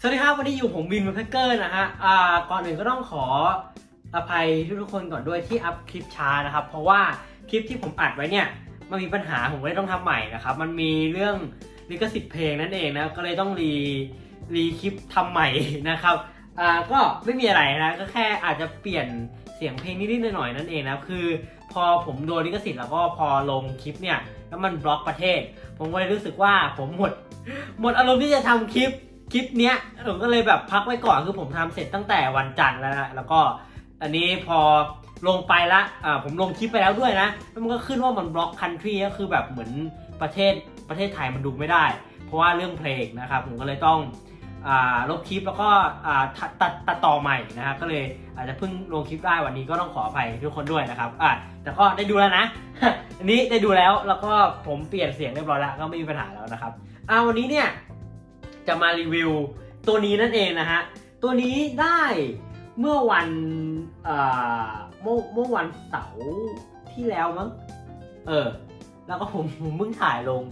สวัสดีครับวันนี้อยู่ผมวินแพคเกอร์นะฮะอ่าก่อนอื่นก็ต้องขออภัยทุกๆคนก่อนด้วยที่อัพคลิปช้านะครับ เพราะว่าคลิปที่ผมอัดไว้เนี่ยมันมีปัญหาผมก็เลยต้องทำใหม่นะครับ มันมีเรื่องลิขสิทธิ์เพลงนั่นเองนะก็เลยต้องรีรีคลิปทำใหม่นะครับอ่าก็ไม่มีอะไรนะก็แค่อาจจะเปลี่ยนเสียงเพลงนิดๆหน่อยๆนั่นเองนะคือ พอผมโดนลิขสิทธิ์แล้วก็พอลงคลิปเนี่ยแล้วมันบล็อกประเทศ ผมก็เลยรู้สึกว่าผมหมดหมดอารมณ์ที่จะทำคลิป คลิปเนี้ยผมก็เลยแบบพักไว้ก่อนคือผมทำเสร็จตั้งแต่วันจันทร์แล้วนะแล้วก็อันนี้พอลงไปละอ่าผมลงคลิปไปแล้วด้วยนะแล้วมันก็ขึ้นว่ามันบล็อกคันทรีก็คือแบบเหมือนประเทศประเทศไทยมันดูไม่ได้ เพราะว่าเรื่องเพลงนะครับผมก็เลยต้องอ่าลบคลิปแล้วก็อ่าตัดตัดตัดต่อใหม่นะครับก็เลยอาจจะเพิ่งลงคลิปได้วันนี้ก็ต้องขออภัยทุกคนด้วยนะครับอะแต่ก็ได้ดูแล้วนะ อันนี้ได้ดูแล้วแล้วก็ผมเปลี่ยนเสียงเรียบร้อยแล้วก็ไม่มีปัญหาแล้วนะครับอ่าวันนี้เนี่ย จะมารีวิวตัวนี้นั่นเองนะฮะ ตัวนี้ได้เมื่อวันเอ่อเมื่อเมื่อวันเสาร์ที่แล้วมั้ง เออ แล้วก็ผมผมเพิ่งถ่ายลง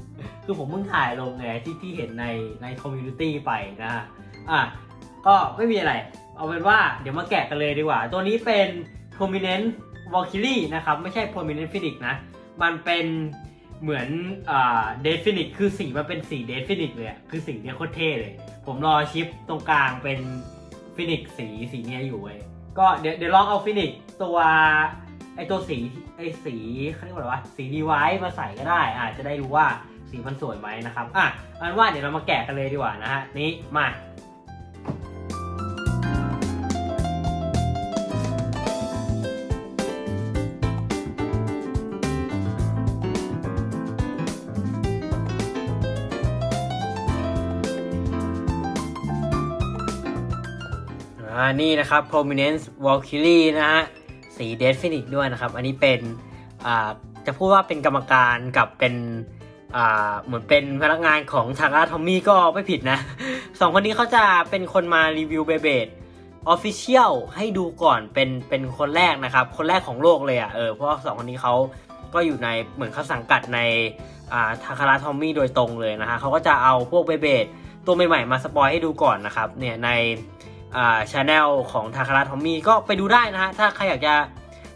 คือผมเพิ่งถ่ายลงไงที่ที่เห็นในในคอมมูนิตี้ไปนะฮะ อะ ก็ไม่มีอะไร เอาเป็นว่าเดี๋ยวมาแกะกันเลยดีกว่า ตัวนี้เป็น prominent valkyrie นะครับ ไม่ใช่ prominent phoenix นะ มันเป็น เหมือนอ่าเดฟินิกคือสีมันเป็นสีเดฟินิกเลยอะคือสีเนี้ยโคตรเท่เลย ผมรอชิปตรงกลางเป็นฟินิกสีสีเนี้ยอยู่เว้ยก็เดี๋ยวเดี๋ยวลองเอาฟินิกตัวไอตัวสีไอสีเขาเรียกว่าอะไรวะสีดีไวซ์มาใส่ก็ได้อ่าจะได้รู้ว่าสีมันสวยไหมนะครับอะอาเป็นว่าเดี๋ยวเรามาแกะกันเลยดีกว่านะฮะนี้มา นี่นะครับ prominence valkyrie นะฮะ สี dead phoenix ด้วยนะครับ อันนี้เป็นจะพูดว่าเป็นกรรมการกับเป็นเหมือนเป็นพนักงานของทางอาทอมมี่ก็ไม่ผิดนะสองคนนี้เขาจะเป็นคนมารีวิวเบเบดออฟฟิเชียลให้ดูก่อนเป็นเป็นคนแรกนะครับ คนแรกของโลกเลยอะ่ะเออเพราะสองคนนี้เขาก็อยู่ในเหมือนเขาสังกัดในทาคาราทอมมี่โดยตรงเลยนะฮะเขาก็จะเอาพวกเบเบดตัวใหม่ๆมาสปอยให้ดูก่อนนะครับเนี่ยใน อ่าชาแนลของทาคาราทอมมี่ก็ไปดูได้นะฮะ ถ้าใครอยากจะ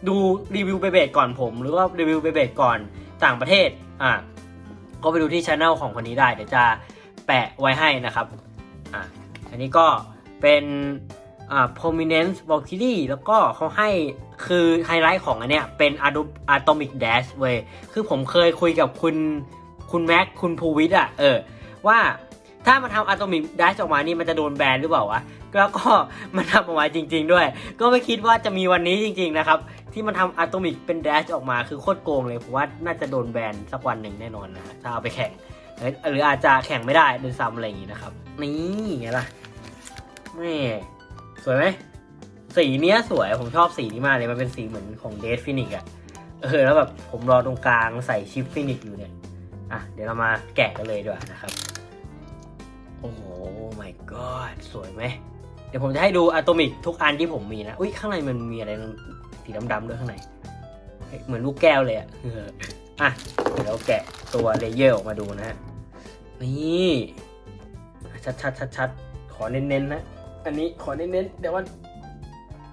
ดูรีวิวเบเบดก่อนผม หรือว่ารีวิวเบเบดก่อนต่างประเทศอ่าก็ไปดูที่ชาแนลของคนนี้ได้ เดี๋ยวจะแปะไว้ให้นะครับอ่าอันนี้ก็เป็นอ่า prominence valkyrie แล้วก็เขาให้คือไฮไลท์ของอันเนี้ยเป็น atomic dash เว้ยคือผมเคยคุยกับคุณคุณแม็กคุณภูวิทย์อะเออว่า ถ้ามาทำ atomic dash ออกมานี่มันจะโดนแบนหรือเปล่าวะ แล้วก็มันทำออกมาจริง ๆ ด้วย ก็ไม่คิดว่าจะมีวันนี้จริง ๆ นะครับ ที่มันทำอะตอมิกเป็นแดชออกมาคือโคตรโกงเลยผมว่าน่าจะโดนแบนสักวันหนึ่งแน่นอนนะถ้าเอาไปแข่งหรืออาจจะแข่งไม่ได้ด้วยซ้ำอะไรอย่างนี้นะครับ นี่ไงล่ะแม่สวยไหมสีเนี้ยสวยผมชอบสีนี้มากเลยมันเป็นสีเหมือนของเดฟฟินิกอะเออแล้วแบบผมรอตรงกลางใส่ชิปฟินิกอยู่เนี่ยอะเดี๋ยวเรามาแกะกันเลยดีกว่านะครับ โอ้โห my god สวยไหม เดี๋ยวผมจะให้ดูอะตอมิกทุกอันที่ผมมีนะ อุ้ยข้างในมันมีอะไรสีดำๆด้วยข้างใน เหมือนลูกแก้วเลยอะอะ เดี๋ยวแกะตัวเลเยอร์ออกมาดูนะฮะ นี่ ชัดชัดชัดๆขอเน้นๆนะ อันนี้ขอเน้นๆ เดี๋ยวมัน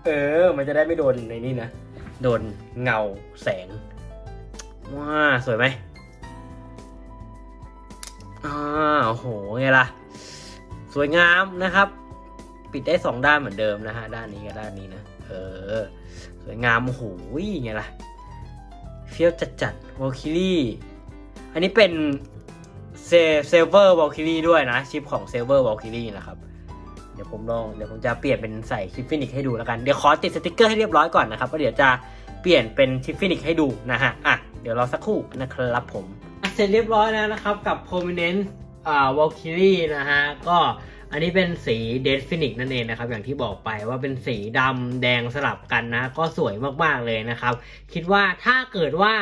เออ มันจะได้ไม่โดนในนี่นะ โดนเงาแสง ว้า สวยไหมอ่าโอ้โห ไงล่ะ สวยงามนะครับ ปิดได้สองด้านเหมือนเดิมนะฮะด้านนี้กับด้านนี้นะเออสวยงามโอ้โหไงล่ะเฟี้ยวจัดจัดวอลคิลี่อันนี้เป็นเซเซเวอร์วอลคิลี่ด้วยนะชิปของเซเวอร์วอลคิลี่นะครับเดี๋ยวผมลองเดี๋ยวผมจะเปลี่ยนเป็นใส่ชิปฟินิกให้ดูแล้วกัน เดี๋ยวขอติดสติกเกอร์ให้เรียบร้อยก่อนนะครับแล้วเดี๋ยวจะเปลี่ยนเป็นชิปฟินิกให้ดูนะฮะอะเดี๋ยวรอสักครู่นะครับผมเสร็จเรียบร้อยแล้วนะครับกับ prominent อ่าวอลคิรี่นะฮะ ก็อันนี้เป็นสีเด d ฟินิกนั่นเองนะครับ อย่างที่บอกไปว่าเป็นสีดำแดงสลับกันนะ ก็สวยมากๆเลยนะครับ คิดว่าถ้าเกิดว่า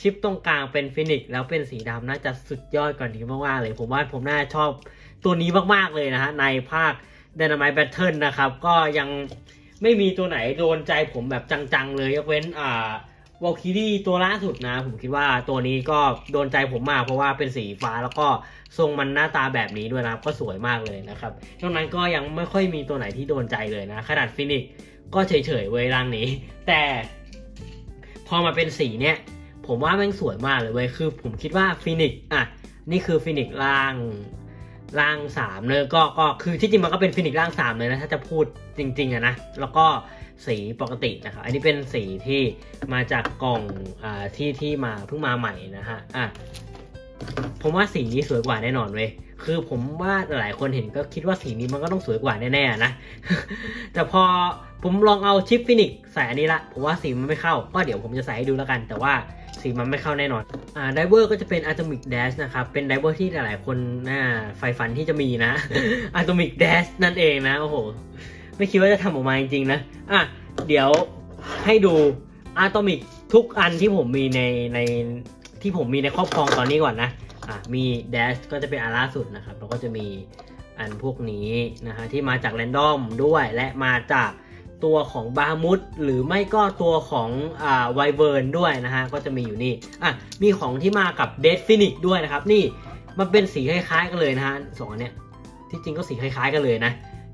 ชิปตรงกลางเป็นฟินิกแล้วเป็นสีดำน่าจะสุดยอดกว่านี้มากๆเลย ผมว่าผมน่าจะชอบตัวนี้มากๆเลยนะฮะ ในภาค Dynamite Battle นะครับ ก็ยังไม่มีตัวไหนโดนใจผมแบบจังๆเลยยกเว้นอ่า วอลคิรี่ตัวล่าสุดนะ ผมคิดว่าตัวนี้ก็โดนใจผมมากเพราะว่าเป็นสีฟ้าแล้วก็ทรงมันหน้าตาแบบนี้ด้วยนะก็สวยมากเลยนะครับนอกนั้นก็ยังไม่ค่อยมีตัวไหนที่โดนใจเลยนะ ขนาดฟินิกก็เฉยๆเว้ยร่างนี้ แต่ พอมาเป็นสีเนี้ยผมว่าม่งสวยมากเลยเว้ยคือ ผมคิดว่าฟินิกอะนี่คือฟินิกร่างร่างสามเลยก็ก็คือที่จริงมันก็เป็นฟินิกร่างสามเลยนะถ้าจะพูดจริงๆอะนะแล้วก็ สีปกตินะครับ อันนี้เป็นสีที่มาจากกล่องอที่ที่มาเพิ่งมาใหม่นะฮะอะผมว่าสีนี้สวยกว่าแน่นอนเว้ยคือผมว่าหลายคนเห็นก็คิดว่าสีนี้มันก็ต้องสวยกว่าแน่ๆนะ แต่พอผมลองเอาชิปฟินิกใส่อันนี้ละ ผมว่าสีมันไม่เข้า ก็เดี๋ยวผมจะใส่ให้ดูแล้วกัน แต่ว่าสีมันไม่เข้าแน่นอน อ่าไดเวอร์ก็จะเป็น Atomic Dash นะครับ เป็นไดเวอร์ที่หลายๆคนน่าใฝ่ฝันที่จะมีนะ Atomic Dash นั่นเองนะ โอ้โห ไม่คิดว่าจะทำออกมาจริงๆนะ อะ เดี๋ยวให้ดู Atomic ทุกอันที่ผมมีในในที่ผมมีในครอบครองตอนนี้ก่อนนะ อะ มี Dash ก็จะเป็นอันล่าสุดนะครับ แล้วก็จะมีอันพวกนี้นะฮะที่มาจาก r รนดอมด้วยและมาจากตัวของบามุดหรือไม่ก็ตัวของอ่าไวเวิร์นด้วยนะฮะ ก็จะมีอยู่นี่ อะ มีของที่มากับเด d ฟินิกด้วยนะครับ นี่มันเป็นสีคล้ายๆกันเลยนะฮะสองอันเนี้ยที่จริงก็สีคล้ายๆกันเลยนะ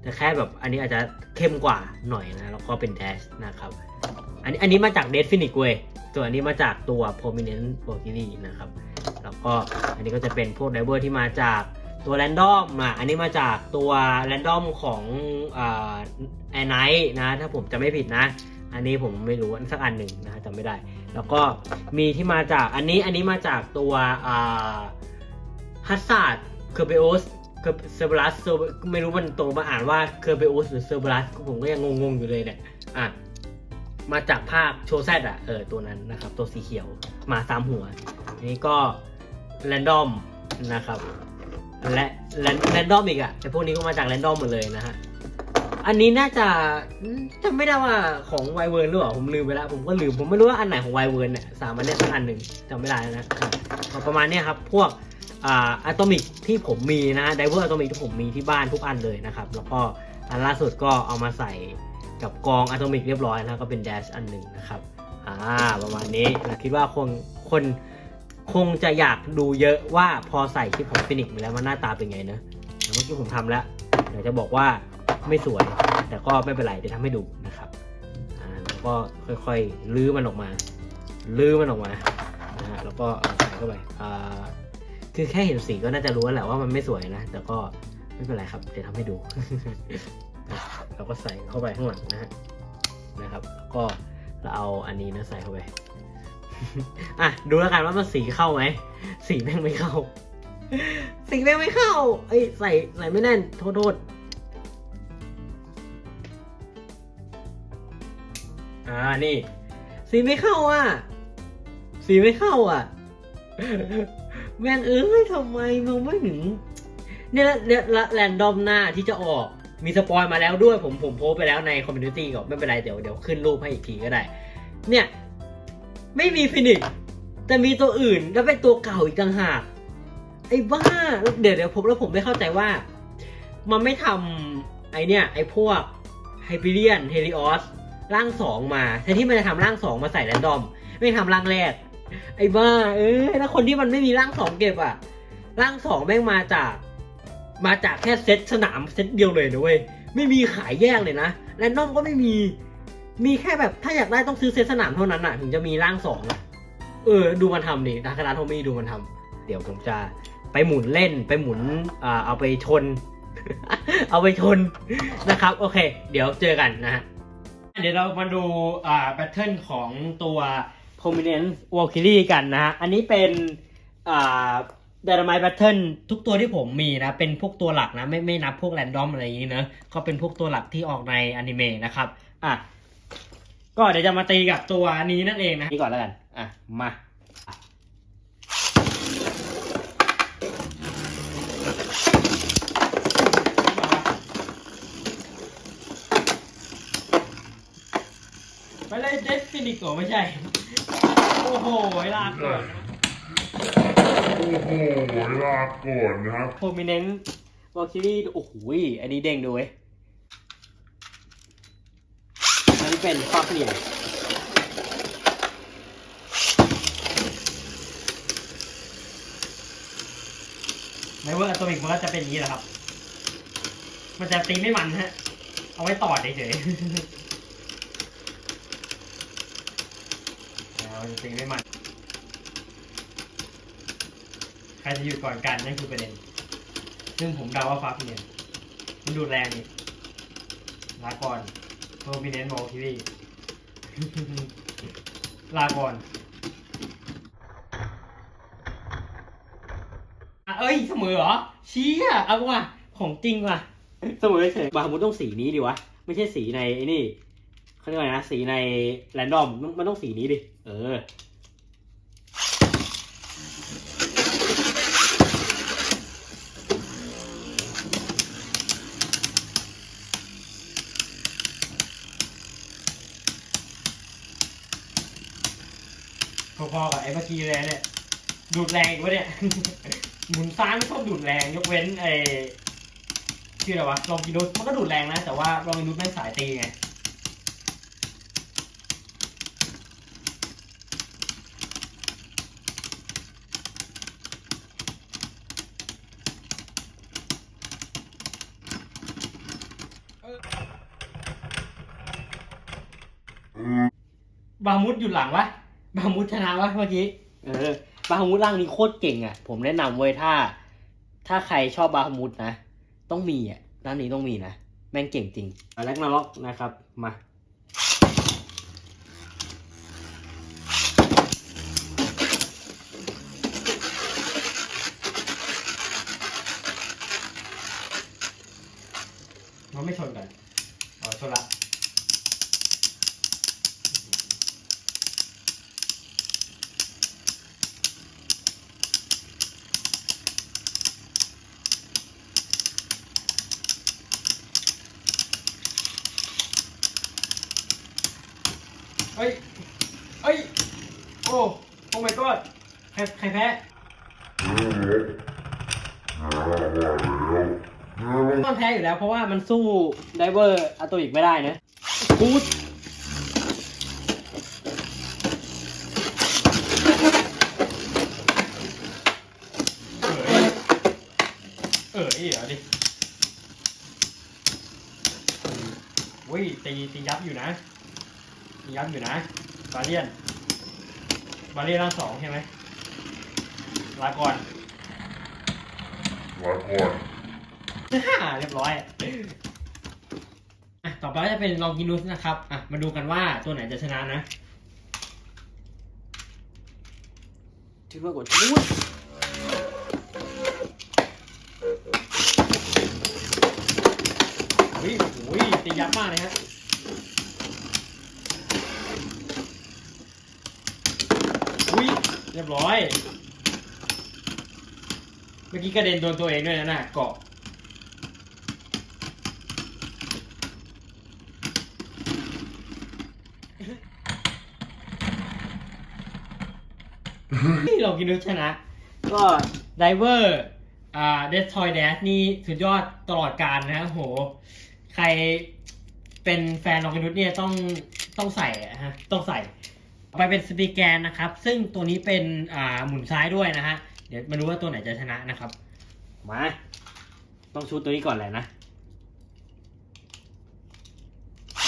แต่แค่แบบอันนี้อาจจะเข้มกว่าหน่อยนะ แล้วก็เป็น Dash นะครับ อันนี้อันนี้มาจากเด d ฟินิกเว้ยส่วนอันนี้มาจากตัว Prominent v o l k y r i นะครับ แล้วก็อันนี้ก็จะเป็นพวกไดเวอร์ที่มาจากตัวแรนดอมอะอันนี้มาจากตัวแรนดอมของแอนไนท์นะ ถ้าผมจะไม่ผิดนะ อันนี้ผมไม่รู้สักอันหนึ่งนะจำไม่ได้ แล้วก็มีที่มาจากอันนี้อันนี้มาจากตัวฮัสซาร์ดเคอร์เบโอส เซอร์เบลัสไม่รู้มันตรงมาอ่านว่าเคอร์เบโอสหรือเซอร์เบลัสผมก็ยังงงๆอยู่เลยเนี่ยอะมาจากภาคโชแซดอะเออตัวนั้นนะครับ ตัวสีเขียวมาสามหัว นี้ก็แรนดอมนะครับและแรนดอมอีกอะแต่พวกนี้ก็มาจากแรนดอมหมดเลยนะฮะอันนี้น่าจะจำไม่ได้ว่าของไวเวิร์นหรือเปล่าผมลืมไปแล้วผมก็ลืมผมไม่รู้ว่าอันไหนของไวเวิร์นเนี่ยสามอันเนี้ยสักอันหนึ่งจำไม่ได้นะอะก็ประมาณนี้ครับพวก อ่าอะตอมิกที่ผมมีนะไดเวอร์อะตอมิกที่ผมมีที่บ้านทุกอันเลยนะครับ แล้วก็อันล่าสุดก็เอามาใส่กับกองอะตอมิกเรียบร้อยนะก็เป็นแดชอันหนึ่งนะครับอ่าประมาณนี้นะคิดว่าคนคนคงจะอยากดูเยอะว่าพอใส่คลิปของฟินิกมาแล้วมันหน้าตาเป็นไงนะเมื่อกี้ผมทำแล้วเดี๋ยวจะบอกว่าไม่สวย แต่ก็ไม่เป็นไรเดี๋ยวทำให้ดูนะครับอ่าแล้วก็ค่อยๆลื้อมันออกมา ลื้อมันออกมานะฮะแล้วก็ใส่เข้าไปอ่า คือแค่เห็นสีก็น่าจะรู้แล้วแหละว่ามันไม่สวยนะ แต่ก็ไม่เป็นไรครับ เดี๋ยวทำให้ดู เราก็ใส่เข้าไปข้างหลังนะฮะนะครับแล้วก็เราเอาอันนี้นะใส่เข้าไปอะดูแล้วกันว่ามันสีเข้าไหมสีแม่งไม่เข้า สีแม่งไม่เข้าเอ้ยใส่ใส่ไม่แน่นโทษโทษอ่านี่ สีไม่เข้าอะ สีไม่เข้าอะ แม่งเอ้ยทำไมมึงไม่ถึงเนี่ยเนี่ยแรนดอมหน้าที่จะออกมีสปอยมาแล้วด้วยผมผมโพสไปแล้วในคอมมูนิตี้ก็ไม่เป็นไรเดี๋ยวเดี๋ยวขึ้นรูปให้อีกทีก็ได้ เนี่ย ไม่มีฟินิกแต่มีตัวอื่นแล้วเป็นตัวเก่าอีกต่างหากไอ้บ้าเดี๋ยวเดี๋ยวผมแล้วผมไม่เข้าใจว่า มันไม่ทำไอเนี่ย ไอพวกไฮเ e เ i ียนเฮลิออสร่างสองมาแทนที่มันจะทำร่างสองมาใส่แรนดอม ไม่ทำร่างแรก ไอ้บ้า เอ้ยแล้วคนที่มันไม่มีร่างสองเก็บอะร่างสองแม่งมาจาก มาจากแค่เซตสนามเซตเดียวเลยนะเว้ยไม่มีขายแยกเลยนะแรนดอมก็ไม่มี มีแค่แบบถ้าอยากได้ต้องซื้อเซตสนามเท่านั้นอะ ถึงจะมีร่างสองอะเออ ดูมันทำดิดาคาราโทมี่ดูมันทำเดี๋ยวผมจะไปหมุนเล่นไปหมุนอ่าเอาไปชน เอาไปชนนะครับ โอเค เดี๋ยวเจอกันนะฮะเดี๋ยวเรามาดูอ่าแพทเทิร์นของตัว Prominence Valkyrie กันนะฮะ อันนี้เป็นอ่า Dynamite Pattern ทุกตัวที่ผมมีนะ เป็นพวกตัวหลักนะ ไม่ไม่นับพวกแรนดอมอะไรอย่างนี้นะก็เป็นพวกตัวหลักที่ออกในอนิเมะนะครับอะก็เดี๋ยวจะมาตีกับตัวนี้นั่นเองนะนี่ก่อนแล้วกันอะมาไปเลยเดฟฟินิโกไม่ใช่ โอ้โหลาก่อนโอ้โหลาก่อนนะครับโพมิเนนต์วอลคิรี่โอ้โหอันนี้เด้งดูเวยอันนี้เป็นฟอกเหนียวไม่ว่าอะตอมิกมันก็จะเป็นอย่างนี้แหละครับ มันจะตีไม่มันฮะ เอาไว้ตอดเฉยๆ มันจะตีไม่มัน ใครจะหยุดก่อนกันนั่นคือประเด็น ซึ่งผมเดาว่าฟ้าพิเนียนมันดูดแรงนี่ลาก่อนโทมิเนนโมทีวีลาก่อนเอ้ยเสมอเหรอเชี้อะเอาว่ะของจริงว่ะเสมอเฉยบาฮามุดต้องสีนี้ดิวะ ไม่ใช่สีในไอ้นี่เขาเรียกว่าไงนะ สีในแรนดอมมันต้องสีนี้ดิ เออพอๆกับไอ้เมื่อกี้เลยเนี่ย ดูดแรงอีกวะเนี่ย หมุนซ้ายไม่ชอบดูดแรงยกเว้นไอ้ชื่ออะไรวะลองกินุสมันก็ดูดแรงนะ แต่ว่าลองกินุสแม่งสายตีไง บามุดอยู่หลังวะบามุดชนะวะเมื่อกี้เออบามุดร่างนี้โคตรเก่งอะ ผมแนะนำเว้ยถ้า ถ้าใครชอบบามุดนะต้องมีอะร่างนี้ต้องมีนะแม่งเก่งจริงแล็กนาล็อกนะครับมามันไม่ชนกัน อ๋อชนละ เฮ้ย เฮ้ย โอ้โอ้ my god ใครใครแพ้มันแพ้อยู่แล้วเพราะว่ามันสู้ไดเวอร์อะโตมิกไม่ได้นะกูดเออเออเดี๋ยวดิอุ้ยตีตียับอยู่นะย้ำอยู่นะบาเลียน บาเลียนร่างสองใช่ไหมลาก่อนลาก่อนเรียบร้อยอะต่อไปก็จะเป็นลองกินุสนะครับอะมาดูกันว่าตัวไหนจะชนะนะถือว่ากดชุดเฮ้ยโอ้ยตียับมากเลยฮะ อุ้ยเรียบร้อย เมื่อกี้กระเด็นโดนตัวเองด้วยนะน่ะเกาะนี่เรากินด้วยชนะ ก็ไดเวอร์อ่าเดสทอยแดสนี่สุดยอดตลอดการนะโห ใครเป็นแฟนลองกินุสเนี่ยต้องต้องใส่ฮะ ต้องใส่ ไปเป็นสปีแกนนะครับ ซึ่งตัวนี้เป็นอ่าหมุนซ้ายด้วยนะฮะ เดี๋ยวมาดูว่าตัวไหนจะชนะนะครับ มา ต้องชูตัวนี้ก่อนแหละนะ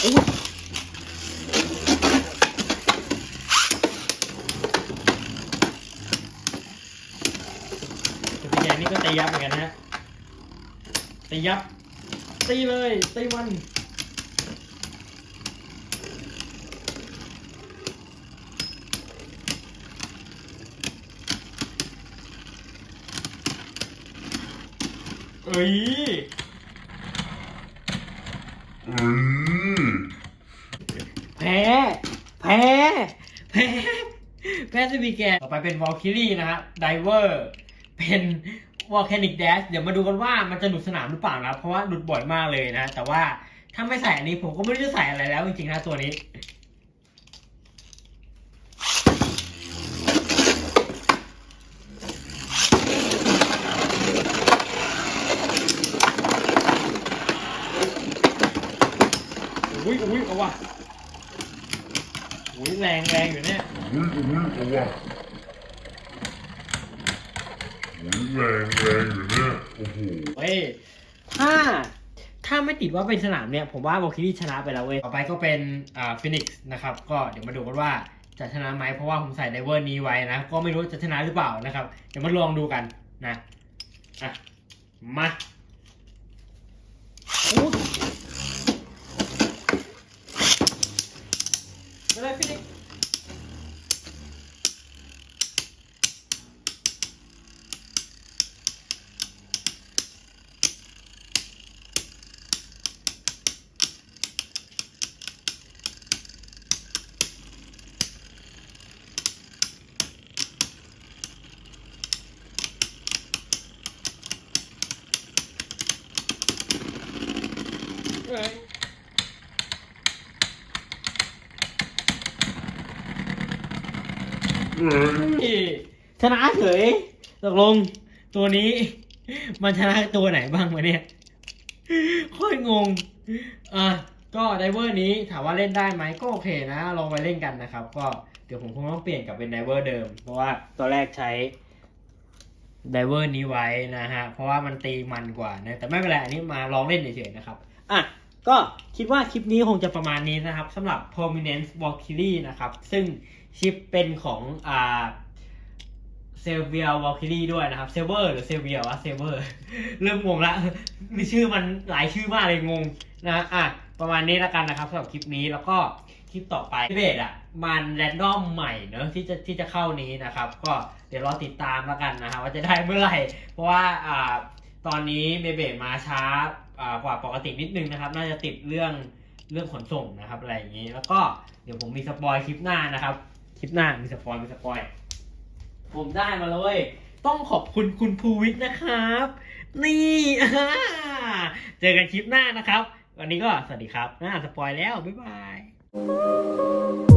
อุ๊ยสปีแกนนี่ก็ตียับเหมือนกันนะฮะตียับตีเลยตีมัน เอ้ยอ้ยแพ้ แพ้ แพ้ แพ้สปีแกนต่อไปเป็นวอลคิรี่นะฮะไดเวอร์เป็นวอลแคนิกแดชเดี๋ยวมาดูกันว่ามันจะหลุดสนามหรือเปล่านะ เพราะว่าหลุดบ่อยมากเลยนะ แต่ว่าถ้าไม่ใส่อันนี้ผมก็ไม่รู้จะใส่อะไรแล้วจริงๆนะตัวนี้ อุ้ยอุ้ยเอา ว่ะอุ้ยแรงแรงอยู่เนี่ยอุ้ยอุ้ยเอาว่ะอุ้แรงแรงอยู่เนี่ยโอ้โหเว้ยถ้าถ้าไม่ติดว่าเป็นสนามเนี่ย ผมว่าวอลคิรี่ชนะไปแล้วเว้ย ต่อไปก็เป็นอ่าฟินิกส์นะครับ ก็เดี๋ยวมาดูกันว่าจะชนะไหมเพราะว่าผมใส่ไดเวอร์นี้ไว้นะ ก็ไม่รู้จะชนะหรือเปล่านะครับ เดี๋ยวมาลองดูกันนะ อะ มาอู้ ไปเลยฟินิกส์ เอ้ย ชนะ เฉยตกลงตัวนี้ มันชนะตัวไหนบ้างวะเนี่ยโค่อยงงอะก็ไดเวอร์นี้ถามว่าเล่นได้ไหมก็โอเคนะ ลองไปเล่นกันนะครับ ก็เดี๋ยวผมคงต้องเปลี่ยนกลับเป็นไดเวอร์เดิม เพราะว่าตัวแรกใช้ไดเวอร์นี้ไว้นะฮะ เพราะว่ามันตีมันกว่านะแต่ไม่เป็นไรอันนี้มาลองเล่นเฉยๆนะครับ อะก็คิดว่าคลิปนี้คงจะประมาณนี้นะครับสำหรับ Prominence Valkyrie นะครับ ซึ่งชิปเป็นของอ่า เซเวียว a l คิรีด้วยนะครับเซเวอร์หรือเซเวียวะเซเวอร์เริ่มงงละมีชื่อมันหลายชื่อมากเลยงงนะอะประมาณนี้ล้วกันนะครับสำหรับคลิปนี้แล้วก็คลิปต่อไปเบสอะมันแรนดอมใหม่เนอะที่จะที่จะเข้านี้นะครับ ก็เดี๋ยวรอติดตามล้วกันนะครับว่าจะได้เมื่อไหร่ เพราะว่าอ่าตอนนี้เบเบมาช้าอ่ากว่าปกตินิดนึงนะครับ น่าจะติดเรื่องเรื่องขนส่งนะครับอะไรอย่างนี้ แล้วก็เดี๋ยวผมมีสปอยคลิปหน้านะครับ คลิปหน้ามีสปอยมีสปอย ผมได้มาเลย ต้องขอบคุณคุณภูวิทย์นะครับ นี่อ่าเจอกันคลิปหน้านะครับ วันนี้ก็สวัสดีครับน่าสปอยแล้ว บ๊ายบาย